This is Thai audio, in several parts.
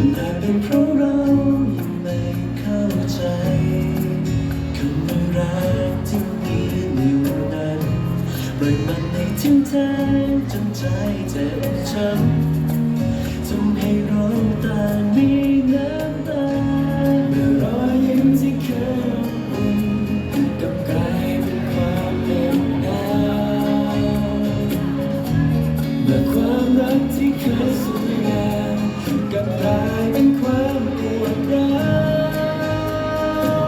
มันอาจเป็นเพราะเรายังไม่เข้าใจคว่ารักที่มีในวันนั้นปล่อยมันให้ทิ้งแทงจนใจจ็ช้ำทำให้ร้ตามีน้ำาเมื่อรอยยิ้มที่เคยอุ่นกับกลายเป็นความเหน็บหาวเมื่ความรักที่เคยสวยงาม กลับกลายเป็นความปวดร้า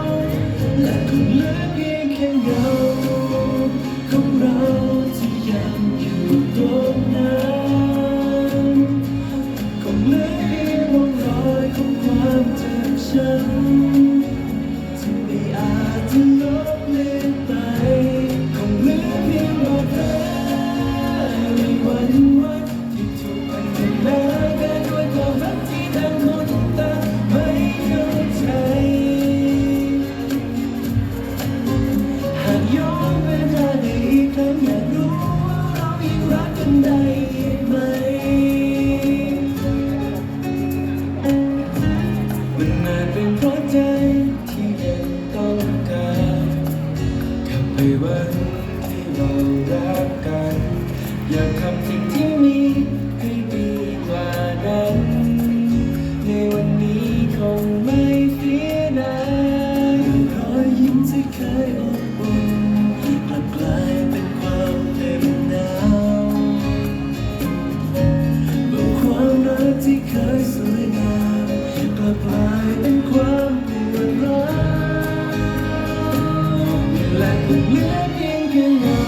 วและคงเหลือเพียงแค่เงาของเราที่ยังอยู่ตรงนั้นคงเหลือเพียงร่องรอยของความเจ็บช้ำ มันอาจเป็นเพราะใจที่ยังต้องการกลับไปวันที่เรารักกัน อยากทำสิ่งที่มีให้ดีกว่านั้น ในวันนี้คงไม่เสียดายรอยยิ้มที่เคยอบอุ่นกลับกลายเป็นความเหน็บหนาวเมื่อความรักที่เคยสวยงามก แล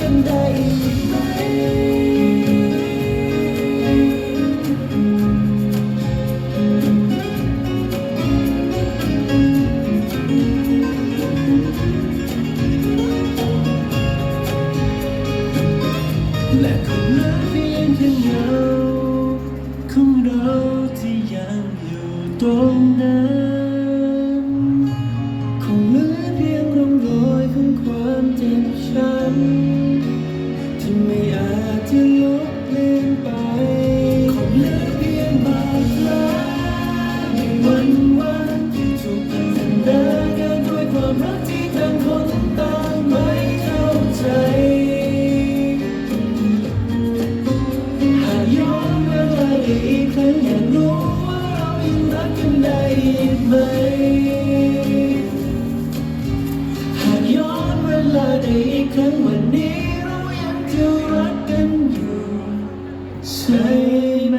กันได้ไหม ธออยากรู้ว่าเรายังรักกันได้อีกไหม หากย้อนเวลาได้อีกครั้งวันนี้เรายังจะรักกันอยู่ใช่ไหม